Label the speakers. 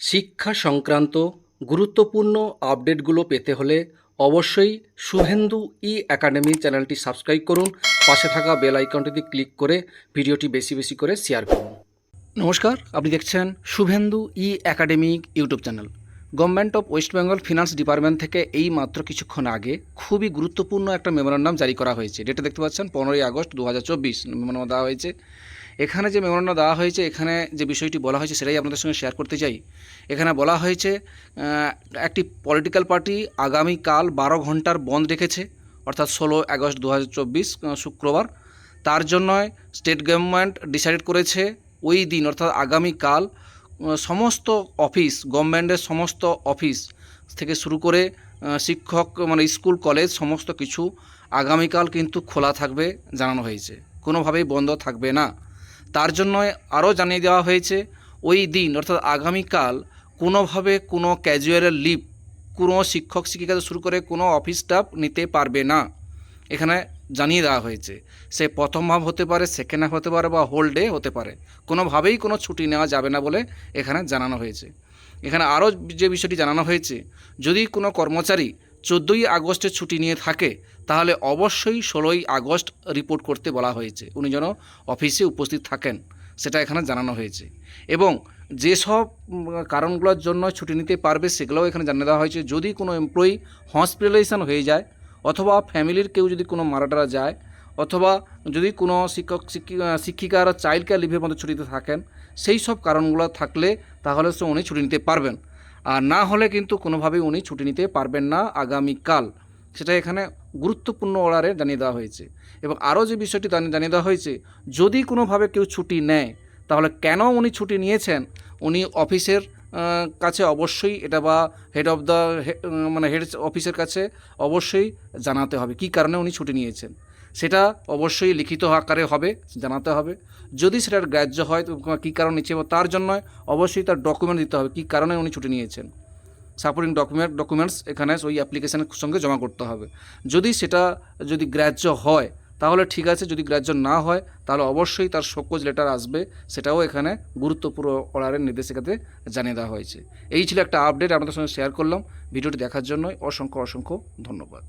Speaker 1: শিক্ষা সংক্রান্ত গুরুত্বপূর্ণ আপডেটগুলো পেতে হলে অবশ্যই শুভেন্দু ই একাডেমি চ্যানেলটি সাবস্ক্রাইব করুন। পাশে থাকা বেল আইকনটিতে ক্লিক করে ভিডিওটি বেশি বেশি করে শেয়ার করুন। নমস্কার, আপনি দেখছেন Suvendu E academic YouTube channel. Government of West Bengal finance department থেকে এই মাত্র কিছুক্ষণ আগে খুবই গুরুত্বপূর্ণ একটা মেমোরান্ডাম জারি করা হয়েছে। ডেটে দেখতে পাচ্ছেন, পনেরোই আগস্ট দু হাজার চব্বিশ মেমোরান্ডাম দেওয়া হয়েছে। এখানে যে মেমোরান্ডাম দেওয়া হয়েছে, এখানে যে বিষয়টি বলা হয়েছে সেটাই আপনাদের সঙ্গে শেয়ার করতে চাই। এখানে বলা হয়েছে একটি পলিটিক্যাল পার্টি আগামীকাল বারো ঘণ্টার বন্ধ রেখেছে, অর্থাৎ ষোলো আগস্ট দু হাজার চব্বিশ শুক্রবার। তার জন্য স্টেট গভর্নমেন্ট ডিসাইড করেছে ওই দিন, অর্থাৎ আগামীকাল সমস্ত অফিস গভর্নমেন্টের সমস্ত অফিস থেকে শুরু করে শিক্ষক মানে স্কুল কলেজ সমস্ত কিছু আগামীকাল কিন্তু খোলা থাকবে, জানানো হয়েছে। কোনোভাবেই বন্ধ থাকবে না। তার জন্য আরও জানিয়ে দেওয়া হয়েছে, ওই দিন, অর্থাৎ আগামীকাল, কোনোভাবে কোনো ক্যাজুয়াল লিভ কোনো শিক্ষক শিক্ষিকা শুরু করে কোনো অফিস স্টাফ নিতে পারবে না। এখানে জানিয়ে দেওয়া হয়েছে, সে প্রথম ভাব হতে পারে সেকেন্ড হাফ হতে পারে বা হোল ডে হতে পারে। কোনোভাবেই কোনো ছুটি নেওয়া যাবে না বলে এখানে জানানো হয়েছে। এখানে আরও যে বিষয়টি জানানো হয়েছে, যদি কোনো কর্মচারী চোদ্দোই আগস্টে ছুটি নিয়ে থাকে, তাহলে অবশ্যই ষোলোই আগস্ট রিপোর্ট করতে বলা হয়েছে। উনি যেন অফিসে উপস্থিত থাকেন, সেটা এখানে জানানো হয়েছে। এবং যেসব কারণগুলোর জন্য ছুটি নিতে পারবে, সেগুলোও এখানে জানিয়ে দেওয়া হয়েছে। যদি কোনো এমপ্লয়ি হসপিটালাইজেশন হয়ে যায়, অথবা ফ্যামিলির কেউ যদি কোনো মারা টারা যায়, অথবা যদি কোনো শিক্ষক, শিক্ষি- শিক্ষিকারা চাইল্ড কেয়ার লিভের মধ্যে ছুটিতে থাকেন, সেই সব কারণগুলো থাকলে তাহলে সে উনি ছুটি নিতে পারবেন। আর না হলে কিন্তু কোনোভাবেই উনি ছুটি নিতে পারবেন না আগামীকাল। সেটা এখানে গুরুত্বপূর্ণ অর্ডারে জানিয়ে দেওয়া হয়েছে। এবং আরও যে বিষয়টি জানিয়ে দেওয়া হয়েছে, যদি কোনোভাবে কেউ ছুটি নেয়, তাহলে কেন উনি ছুটি নিয়েছেন? উনি অফিসের কাছে অবশ্যই এটা বা হেড অফ দ্য মানে হেড অফিসের কাছে অবশ্যই জানাতে হবে। কী কারণে উনি ছুটি নিয়েছেন? সেটা অবশ্যই লিখিত আকারে হবে, জানাতে হবে। যদি সেটার গ্রাহ্য হয়, তো কী কারণ নিচ্ছে এবং তার জন্য অবশ্যই তার ডকুমেন্ট দিতে হবে, কী কারণে উনি ছুটি নিয়েছেন। সাপোর্টিং ডকুমেন্ট ডকুমেন্টস এখানে ওই অ্যাপ্লিকেশনের সঙ্গে জমা করতে হবে। যদি সেটা যদি গ্রাহ্য হয়, তাহলে ঠিক আছে, যদি গ্রাহ্য না হয়, তাহলে অবশ্যই তার শোকজ লেটার আসবে, সেটাও এখানে গুরুত্বপূর্ণ অর্ডারের নির্দেশিকাতে জানিয়ে দেওয়া হয়েছে। এই ছিল একটা আপডেট আপনাদের সঙ্গে শেয়ার করলাম। ভিডিওটি দেখার জন্য অসংখ্য অসংখ্য ধন্যবাদ।